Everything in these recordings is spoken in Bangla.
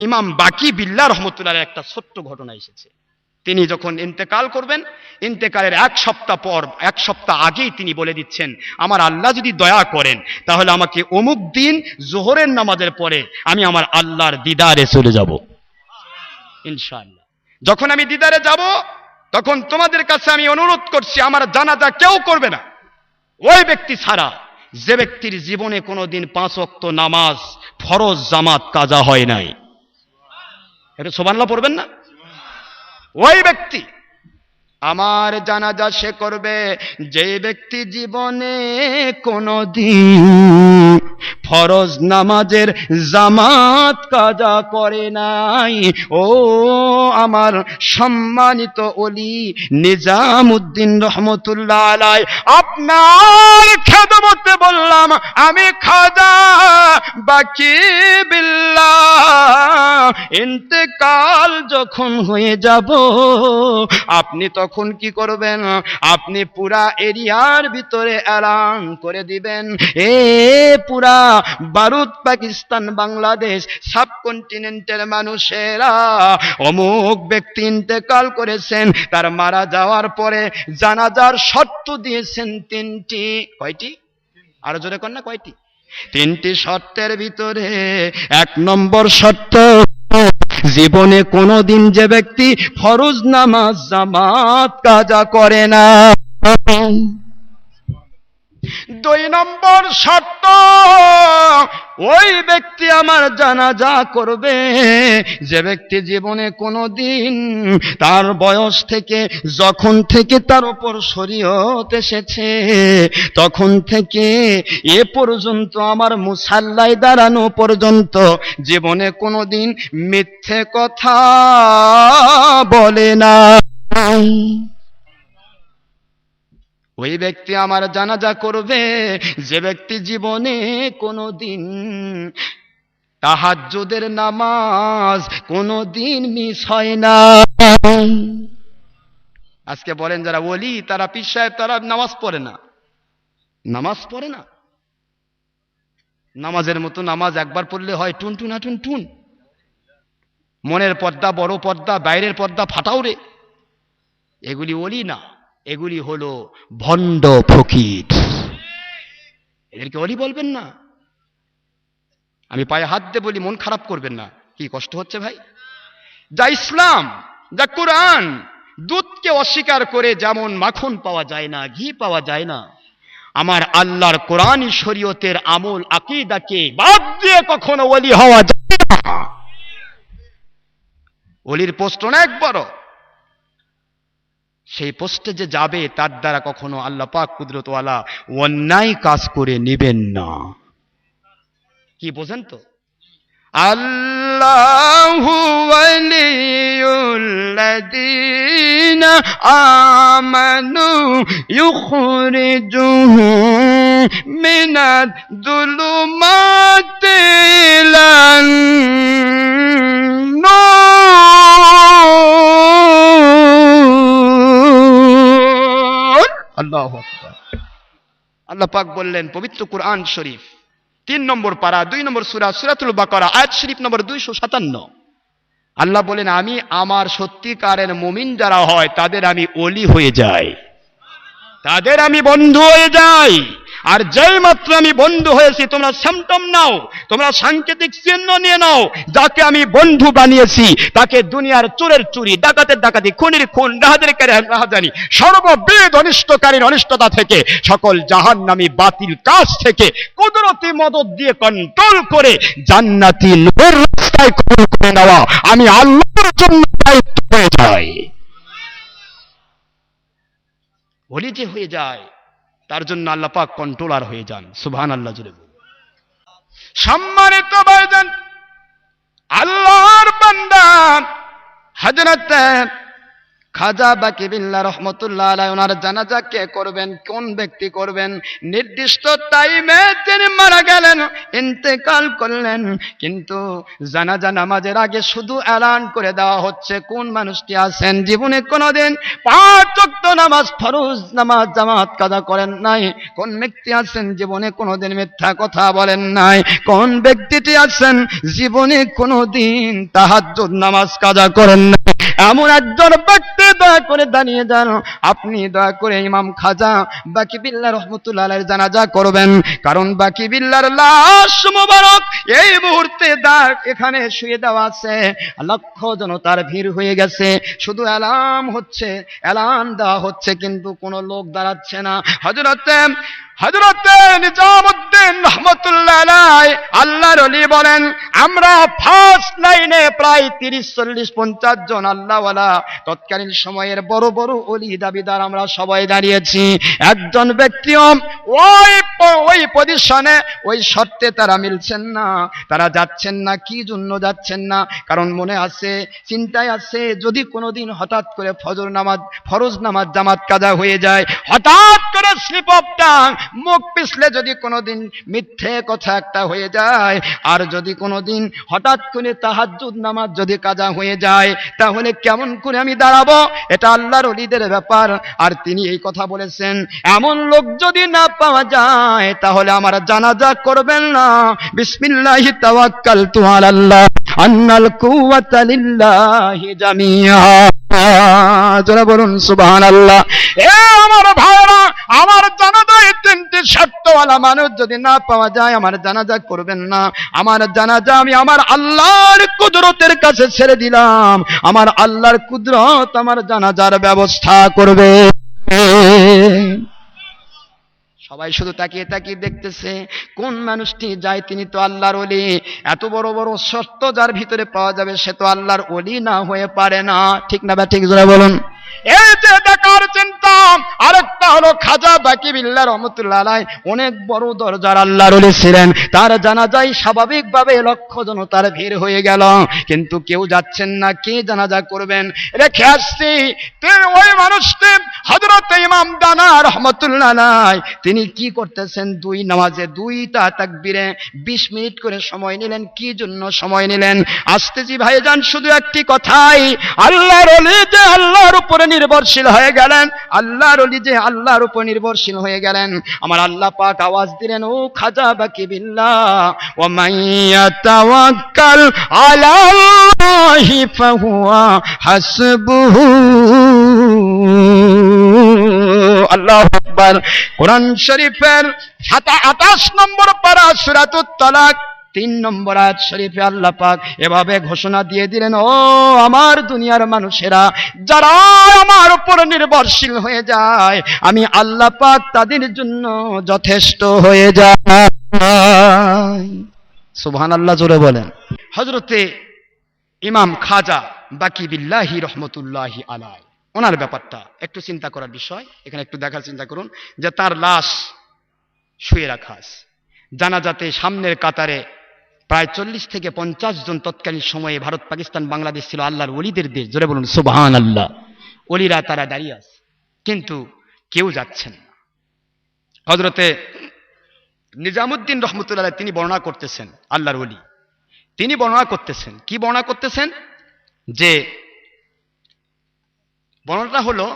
ইমাম বাকি বিল্লা রহমতুল্লাহ একটা ছোট্ট ঘটনা এসেছে। তিনি যখন ইন্তেকাল করবেন, ইন্তেকালের এক সপ্তাহ পর, এক সপ্তাহ আগেই তিনি বলে দিচ্ছেন, আমার আল্লাহ যদি দয়া করেন, তাহলে আমাকে অমুক দিন জোহরের নামাজের পরে আমি আমার আল্লাহর দিদারে চলে যাব। ইনশাআল্লাহ। যখন আমি দিদারে যাব, তখন তোমাদের কাছে আমি অনুরোধ করছি, আমার জানাজা কেউ করবে না। ওই ব্যক্তি ছাড়া যে ব্যক্তির জীবনে কোনোদিন পাঁচ অক্ত নামাজ, ফরজ জামাত কাজা হয় নাই। এটা সোবানলা পড়বেন না? ওই ব্যক্তি আমার জানাজা সে করবে, যে ব্যক্তি জীবনে কোনো দিন ফরজ নামাজের জামাত কাজা করে নাই। ও আমার সম্মানিত অলি নিজামুদ্দিন রহমতুল্লাহ আলাই, আপনার খেদমতে বললাম, আমি খাজা বাকি বিল্লাহ ইন্তেকাল যখন হয়ে যাব, আপনি তখন কি করবেন? আপনি পুরা এরিয়ার ভিতরে অ্যালান করে দিবেন। এ পুরা ভারত পাকিস্তান, বাংলাদেশ সাবকন্টিনেন্টের মানুষেরা অমুক ব্যক্তি ইন্তেকাল করেছেন, তার মারা যাওয়ার পরে জানাজার শর্ত দিয়েছেন তিনটি। কয়টি? আরও জোরে না, কয়টি? তিনটি শর্তের ভিতরে এক নম্বর শর্ত জীবনে কোনোদিন যে ব্যক্তি ফরজ নামাজ জামাত কাজা করে না। দুই নম্বর শর্ত, ওই ব্যক্তি আমার জানাজা করবে। যে ব্যক্তি জীবনে কোনো দিন তার বয়স থেকে, যখন থেকে তার উপর শরীয়ত এসেছে, তখন থেকে এ পর্যন্ত আমার মুসাল্লায় দাঁড়ানো পর্যন্ত জীবনে কোনো দিন মিথ্যে কথা বলে না ওই ব্যক্তি আমার জানাজা করবে, যে ব্যক্তি জীবনে কোনো দিন তাহাজ্জুদের নামাজ কোনো দিন মিস হয় না। আজকে বলেন যারা ওলি, তারা পীর সাহেব, তারা নামাজ পড়ে না। নামাজ পড়ে না। নামাজের মতো নামাজ একবার পড়লে হয় টুন টুনা টুন টুন। মনের পর্দা, বড় পর্দা, বাইরের পর্দা ফাটাও রে। এগুলি ওলি না। এগুলি হলো ভণ্ড ফকির। এদেরকে অলি বলবেন না। আমি পায়ে হাত দিয়ে বলি, মন খারাপ করবেন না। কি কষ্ট হচ্ছে ভাই? যা ইসলাম, যা কোরআন, দুধকে অস্বীকার করে যেমন মাখন পাওয়া যায় না, ঘি পাওয়া যায় না, আমার আল্লাহর কোরআন শরীয়তের আমল আকিদাকে বাদ দিয়ে কখনো অলি হওয়া যায় না। অলির পোস্ট অনেক বড়। সেই পোস্টে যে যাবে, তার দ্বারা কখনো আল্লাহ পাক কুদরতওয়ালা অন্যায় কাজ করে নেবেন না। কি, বোঝেন তো? আল্লাহু আমানু ইউখরিজুহুম মিনাদ যুলুমাতি ইলান আল্লাহ পাক বললেন, পবিত্র কুরআন শরীফ। তিন নম্বর পারা, দুই নম্বর সুরা, সুরাতুল বাকরা, আয়াত শরীফ নম্বর দুইশো সাতান্ন। আল্লাহ বলেন আমি আমার সত্যিকারের মুমিন যারা হয়, তাদের আমি অলি হয়ে যাই। তাদের আমি বন্ধু হয়ে যাই। আর যেই মাত্র আমি বন্ধু হয়েছি, তোমরা সিমটম নাও, তোমরা সাংকেতিক চিহ্ন নিয়ে নাও, যাকে আমি বন্ধু বানিয়েছি, তাকে দুনিয়ার চোরের চুরি, ডাকাতের ডাকাতি, খুনির খুন রাহাদের রাহাজানি সর্ববিধ অনিষ্টকারীর অনিষ্টতা থেকে, সকল জাহান্নামী বাতিল কাজ থেকে কুদরতি মদত দিয়ে কন্ট্রোল করে জান্নাতি নূর রাস্তায় কবুল করে নেওয়া আমি আল্লাহর জন্য দায়িত্ব হয়ে যাই। বলি যে হয়ে যায় তার জন্য আল্লাহ পাক কন্ট্রোলার হয়ে যান সুবহান আল্লাহ জুড়ে। সম্মানিত ভাইজান, আল্লাহর বান্দা হযরত খাজা বাকি বিল্লা রহমতুল্লাহ আলাই ওনার জানাজা কে করবেন, কোন ব্যক্তি করবেন? নির্দিষ্ট টাইমে তিনি মারা গেলেন, ইন্তেকাল করলেন, কিন্তু জানাজা নামাজের আগে শুধু এলান করে দেওয়া হচ্ছে। কোন মানুষটি আছেন? জীবনে কোনোদিন পাঁচ ওয়াক্ত নামাজ, ফরজ নামাজ, জামাত কাজা করেন নাই। কোন ব্যক্তি আছেন? জীবনে কোনোদিন মিথ্যা কথা বলেন নাই। কোন ব্যক্তিটি আছেন? জীবনে কোনোদিন তাহাজ্জুদ নামাজ কাজা করেন নাই। এমন একজন ব্যক্তি দয়া করে দাঁড়িয়ে যান। আপনি দয়া করে ইমাম খাজা বাকি বিল্লাহ রহমতুল্লাহ জানাজা করবেন। কারণ বাকি বিল্লার লাশ মোবারক এই মুহূর্তে দাগ এখানে শুয়ে দেওয়া আছে। লক্ষ জনতার ভিড় হয়ে গেছে। শুধু অ্যালার্ম হচ্ছে, অ্যালার্ম দেওয়া হচ্ছে, কিন্তু কোনো লোক দাঁড়াচ্ছে না। হজরতে হজরতে নিজামুদ্দিন রহমতুল্লাহ আল্লাহর অলি বলেন, আমরা ফার্স্ট লাইনে প্রায় তিরিশ, চল্লিশ, পঞ্চাশ জন আল্লাহওয়ালা তৎকালীন সময়ের বড় বড় অলি দাবিদার আমরা সবাই দাঁড়িয়েছি। একজন ব্যক্তিও ওই ওই পজিশনে ওই শর্তে তারা মিলছেন না। তারা যাচ্ছেন না, কি জন্য যাচ্ছেন না? কারণ মনে আছে, চিন্তায় আছে, যদি কোনোদিন হঠাৎ করে ফজর নামাজ, ফরজ নামাজ, জামাত কাজা হয়ে যায়, হঠাৎ করে স্লিপ অফ টাং মুখ পিছলে যদি কোনোদিন মিথ্যে কথা একটা হয়ে যায়, আর যদি কোনোদিন হঠাৎ করে তাহাজ্জুদ নামাজ যদি কাজা হয়ে যায়, তাহলে কেমন করে আমি দাঁড়াবো? এটা আল্লাহর অলিদের ব্যাপার। আর তিনি এই কথা বলেছেন, এমন লোক যদি না পাওয়া যায় তাহলে আমার জানাজা করবেন না। বিসমিল্লাহি তাওয়াক্কালতু আলাল্লাহ, আন্নাল কুওয়াতা লিল্লাহি জামিআ যারা বলুন, সুবহানাল্লাহ। এ আমার ভাইরা, আমার জানাজায় তিনটি শর্তওয়ালা মানুষ যদি না পাওয়া যায়, আমার জানাজা করবেন না। আমার জানাজা আমি আমার আল্লাহর কুদরতের কাছে ছেড়ে দিলাম। আমার আল্লাহর কুদরত আমার জানাজার ব্যবস্থা করবে। সবাই শুধু তাকিয়ে তাকিয়ে দেখতেছে, কোন মানুষটি যায় তিনি তো আল্লাহর অলি এত বড় বড় সত্য যার ভিতরে পাওয়া যাবে সে তো আল্লাহর অলি না হয়ে পারে না। ঠিক না বা ঠিক? জোরে বলুন। এই যে দেখার চিন্তা খাজা বাকি বিল্লা রহমতুল্লাহ আলাই অনেক বড় দরজার আল্লাহর অলি ছিলেন। তার জানাজাই স্বাভাবিকভাবে লক্ষ জনতার ভিড় হয়ে গেল। কিন্তু কেউ যাচ্ছেন না, কে জানাজা করবেন? রেখে আসছি। ওই মানুষটি হজরত ইমাম দানা রহমতুল্লাহ তিনি কি করতেছেন? দুই নামাজে, দুইটা তাকবীরে। বিশ মিনিট করে সময় নিলেন, কি জন্য সময় নিলেন? আসতেছি ভাইজান, শুধু একটি কথাই আল্লাহর যে আল্লাহর উপরে নির্ভরশীল হয়ে গেলেন আল্লাহর যে আল্লাহর উপর নির্ভরশীল হয়ে গেলেন। আমার আল্লাহ পাক আওয়াজ দিলেন, ও খাজা বাকি বিল্লাহ মাইয়া তাওয়াক্কাল আলাল্লাহি ফাহুয়া হাসবুহু। আল্লাহ আকবার। কোরআন শরীফের আঠাশ নম্বর পারা সূরাতুত তালাক। তিন নম্বর আয়াত শরীফে আল্লাহ পাক এভাবে ঘোষণা দিয়ে দিলেন, ও আমার দুনিয়ার মানুষেরা যারা আমার উপর নির্ভরশীল হয়ে যায়, আমি আল্লাহ পাক তাদের জন্য যথেষ্ট হয়ে যায়। সুবহান আল্লাহ জোরে বলেন। হজরতে ইমাম খাজা বাকি বিল্লাহি রহমতুল্লাহি আলাই, ওনার ব্যাপারটা একটু চিন্তা করার বিষয়, এখানে একটু দেখার চিন্তা করুন, যে তার লাশ শুয়ে রাখা আছে। জানাজাতে সামনের কাতারে প্রায় চল্লিশ থেকে পঞ্চাশ জন তৎকালীন সময়ে ভারত, পাকিস্তান, বাংলাদেশ ছিল আল্লাহর অলিদের দেশ। জোরে বলুন সুবাহান আল্লাহ অলিরা তারা দাঁড়িয়ে আছে, কিন্তু কেউ যাচ্ছেন না। হজরতে নিজামুদ্দিন রহমতুল্লাহ তিনি বর্ণনা করতেছেন, আল্লাহর অলি তিনি বর্ণনা করতেছেন, কি বর্ণনা করতেছেন? যে বর্ণনাটা হলো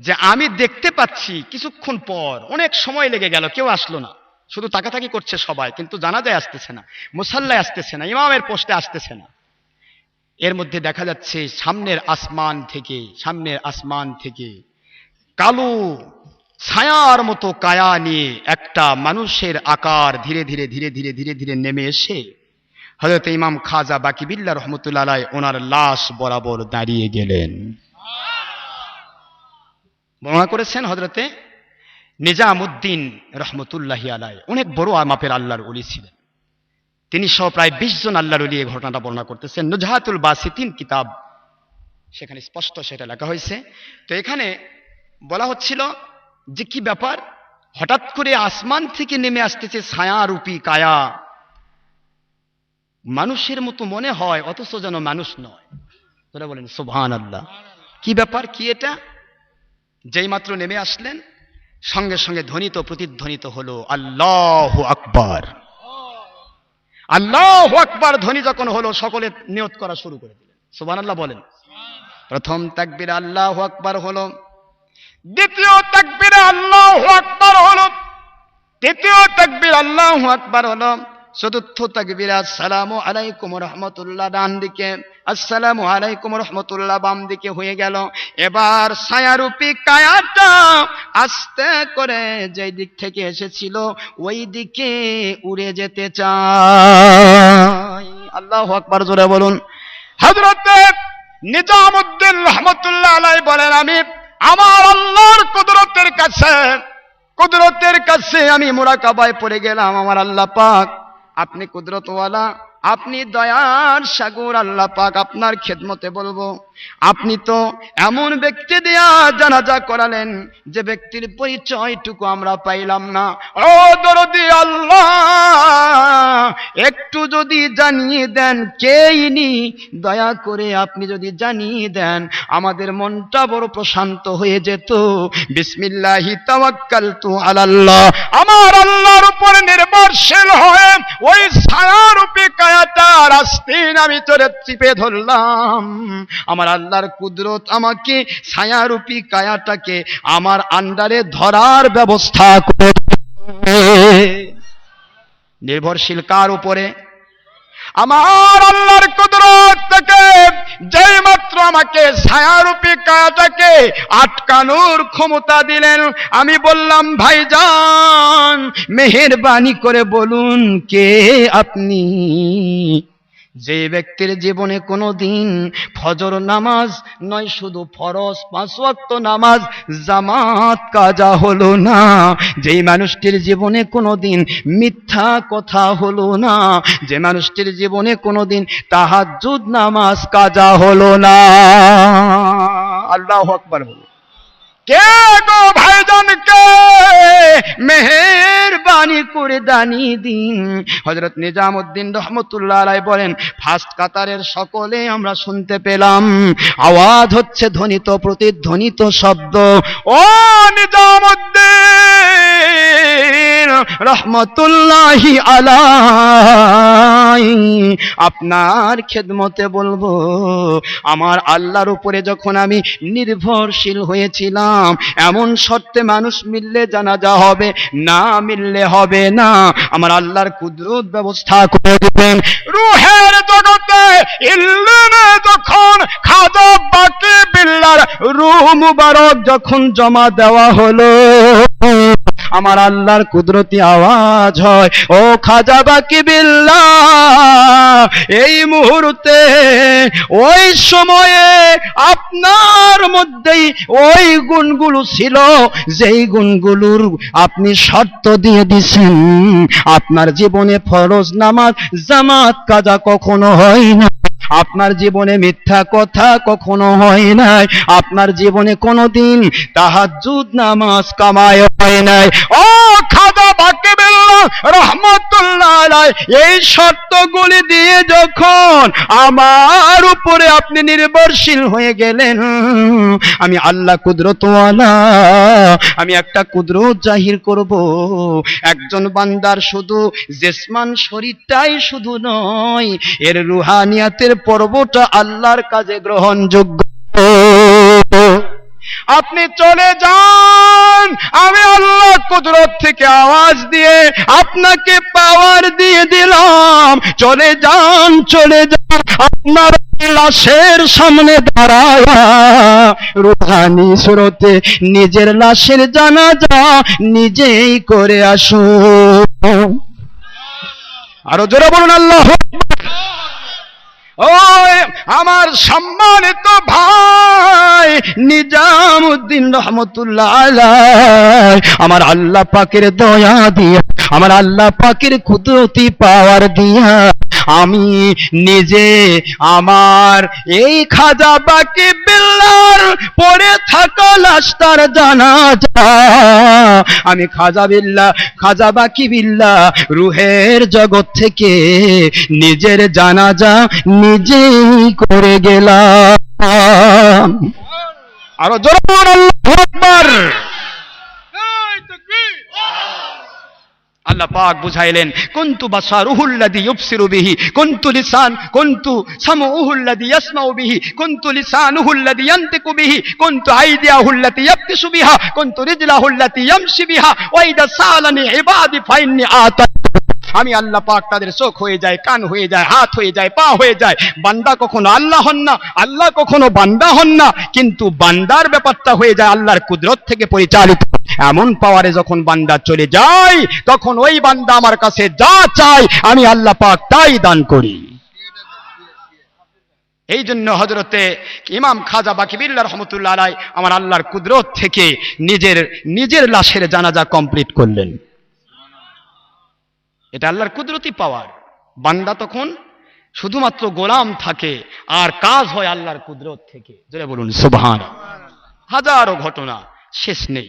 যে, আমি দেখতে পাচ্ছি কিছুক্ষণ পর, অনেক সময় লেগে গেল, কেউ আসলো না। শুধু তাকাতাকি করছে সবাই, কিন্তু জানাজায় আসতেছে না, মুসাল্লায় আসতেছে না, ইমামের পোস্টে আসতেছে না। এর মধ্যে দেখা যাচ্ছে সামনের আসমান থেকে, সামনের আসমান থেকে কালো ছায়ার মতো কায়া নিয়ে একটা মানুষের আকার ধীরে ধীরে ধীরে ধীরে ধীরে ধীরে নেমে এসে হজরত ইমাম খাজা বাকিবিল্লা রহমতুল্লাহ আলাই ওনার লাশ বরাবর দাঁড়িয়ে গেলেন। বর্ণনা করেছেন হজরতে নিজামুদ্দিন রহমতুল্লাহি আলাই অনেক বড় মাপের আল্লাহর অলি ছিলেন। তিনি সহ প্রায় বিশ জন আল্লাহর অলি এই ঘটনাটা বর্ণনা করতেছেন। নুজাহাতুল বাসিতিন কিতাব, সেখানে স্পষ্ট সেটা লেখা হয়েছে। তো এখানে বলা হচ্ছিল যে কি ব্যাপার? হঠাৎ করে আসমান থেকে নেমে আসতেছে ছায়ারূপী কায়া। মানুষের মতো মনে হয়, অথচ যেন মানুষ নয়। তোরা বলেন সুবহান আল্লাহ কি ব্যাপার? কি এটা? যেই মাত্র নেমে আসলেন সঙ্গে সঙ্গে ধ্বনিত, প্রতিধ্বনিত হল, আল্লাহ আকবর। আল্লাহ আকবার ধ্বনি যখন হলো, সকলে নিয়ত করা শুরু করে দিলেন। সুবান আল্লাহ বলেন। প্রথম তাকবির আল্লাহ আকবার হল, দ্বিতীয় তাকবির আল্লাহ আকবার হল, তৃতীয় তাকবির আল্লাহ আকবার হলো চতুর্থ তাকবির, আসসালামু আলাইকুম রহমতুল্লাহ ডান দিকে, আসসালামু আলাইকুম রহমতুল্লাহ বাম দিকে হয়ে গেল। এবার ছায়ারূপী কায়াটা আস্তে করে যেই দিক থেকে এসেছিল, ওই দিকে উড়ে যেতে চাই। আল্লাহ আকবার, জোরে বলুন। হজরতে নিজামুদ্দিন রহমতুল্লাহ আলাই বলেন, আমি আমার আল্লাহর কুদরতের কাছে কুদরতের কাছে আমি মোরাকাবায় পড়ে গেলাম, আমার আল্লাহ পাক আপনি কুদরতওয়ালা আপনি দয়ার সাগর আল্লাহ পাক আপনার খেদমতে বলব। আপনি তো এমন ব্যক্তি দিয়া জানাজা করালেন যে ব্যক্তির পরিচয়টুকু আমরা পাইলাম না। ও দরদি আল্লাহ, একটু যদি জানিয়ে দেন কে ইনি, দয়া করে আপনি যদি জানিয়ে দেন, আমাদের মনটা বড় প্রশান্ত হয়ে যেত। বিসমিল্লাহি তাওয়াক্কালতু আলাল্লাহ। আমার আল্লাহর উপর নির্ভরশীল হয়ে ওই ছায়ারূপী কায়াটার আস্তিন আমি তোরে চিপে ধরলাম। আমার আল্লাহর কুদরত আমাকে ছায়ারূপী কায়াটাকে আমার আন্ডারে ধরার ব্যবস্থা করে নির্ভরশীল কার উপরে? আমার আল্লাহর কুদরত থেকে যেই মাত্র আমাকে ছায়ারূপী কায়াটাকে আটকানোর ক্ষমতা দিলেন, আমি বললাম, ভাইজান, মেহেরবানি করে বলুন, কে আপনি? যে ব্যক্তির জীবনে কোনো দিন ফজর নামাজ নয়, শুধু ফরজ পাঁচ ওয়াক্ত নামাজ, জামাত কাজা হলো না। যেই মানুষটির জীবনে কোনো দিন মিথ্যা কথা হলো না, যে মানুষটির জীবনে কোনো দিন তাহাজ্জুদ নামাজ কাজা হলো না। আল্লাহ আকবার বলুন কে গো ভাইজান কে মেহেরবানি করে দানি দিন। হজরত নিজামুদ্দিন রহমতুল্লাহ আলাই বলেন, ফার্স্ট কাতারের সকলে আমরা শুনতে পেলাম। আওয়াজ হচ্ছে ধ্বনিত, প্রতিধ্বনিত শব্দ। ও নিজামুদ্দিন! রহমতুল্লাহি আলাই আপনার খেদমতে বলব, আমার আল্লাহর উপরে যখন আমি নির্ভরশীল হয়েছিলাম, এমন শর্তে মানুষ মিললে জানাজা হবে, না মিললে হবে না। আমার আল্লাহর কুদরত ব্যবস্থা করে দেবেন। রুহের জগতে ইল্লানে যখন খাজা বাকি, বিল্লার রুহ মুবারক যখন জমা দেওয়া হলো আমার আল্লাহর কুদরতি আওয়াজ হয়। ও খাজা বাকি বিল্লা, এই মুহূর্তে, ওই সময়ে আপনার মধ্যেই ওই গুণগুলো ছিল। যেই গুণগুলোর আপনি শর্ত দিয়ে দিছেন। আপনার জীবনে ফরজ নামাজ, জামাত, কাজা কখনো হয় না। আপনার জীবনে মিথ্যা কথা কখনো হয় নাই। আপনার জীবনে কোনোদিন তাহাজ্জুদ নামাজ কামায় হয় নাই। ও খাজা বাকে রহমতুল্লাহ এই শর্তগুলি দিয়ে যখন আমার উপরে আপনি নির্ভরশীল হয়ে গেলেন, আমি আল্লাহ কুদরতওয়ালা, আমি একটা কুদরত জাহির করব। একজন বান্দার শুধু জেসমান শরীরটাই শুধু নয়, এর রুহানিয়াতের পর্বটা আল্লাহর কাজে গ্রহণযোগ্য। আপনি চলে যান। আমি আল্লাহ কুদরত থেকে আওয়াজ দিয়ে আপনাকে পাওয়ার দিয়ে দিলাম। চলে যান চলে যান। আপনার লাশের সামনে দাঁড়ায় রুহানি স্রোতে নিজের লাশের জানাজা নিজেই করে আসুন। আরও জোরে বলুন, আল্লাহ ওই আমার সম্মানিত ভাই নিজামুদ্দিন রহমতুল্লাহ আমার আল্লাহ পাকের দয়া দিয়া, আমার আল্লাহ পাকের কুদরতি পাওয়ার দিয়া আমি নিজে আমার এই খাজা বাকি বিল্লার পড়ে থাকা লাস্তার জানা আমি খাজা বিল্লা, খাজা বাকি বিল্লা, রুহের জগৎ থেকে নিজের জানাজা নিজেই করে গেলাম। আরও জোরে আল্লাহু আকবার আল্লাহ পাক বুঝাইলেন, কুনতু বাসারুহুল্লাযী ইউফসিরু বিহি, কন্তু লিসান, কন্তু সামউহুল্লাযী ইয়াসমাউ বিহি, কন্তু লিসানুহুল্লাযী ইয়ানতিকু বিহি, কন্তু আইদিয়াহুল্লাতী ইয়াবতিসু বিহা, কন্তু রিজলাহুল্লাতী ইয়ামশি বিহা, ওয়াইদা সালানি ইবাদি ফাইন্নি আতা আমি আল্লাহ পাক তাদের চোখ হয়ে যায়, কান হয়ে যায়, হাত হয়ে যায়, পা হয়ে যায়। বান্দা কখনো আল্লাহ হন না, আল্লাহ কখনো বান্দা হন না, কিন্তু বান্দার ব্যাপারটা হয়ে যায় আল্লাহর কুদরত থেকে পরিচালিত। এমন পাওয়ারে যখন বান্দা চলে যায়, তখন ওই বান্দা আমার কাছে যা চাই আমি আল্লাহ পাক তাই দান করি। এই জন্য হজরতে ইমাম খাজা বাকিবিল্লা রহমতুল্লাহ আলাই আমার আল্লাহর কুদরত থেকে নিজের নিজের লাশের জানাজা কমপ্লিট করলেন। এটা আল্লাহর কুদরতি পাওয়ার বান্দা তখন শুধুমাত্র গোলাম থাকে, আর কাজ হয় আল্লাহর কুদরত থেকে। বলুন সুবহান হাজারো ঘটনা শেষ নেই।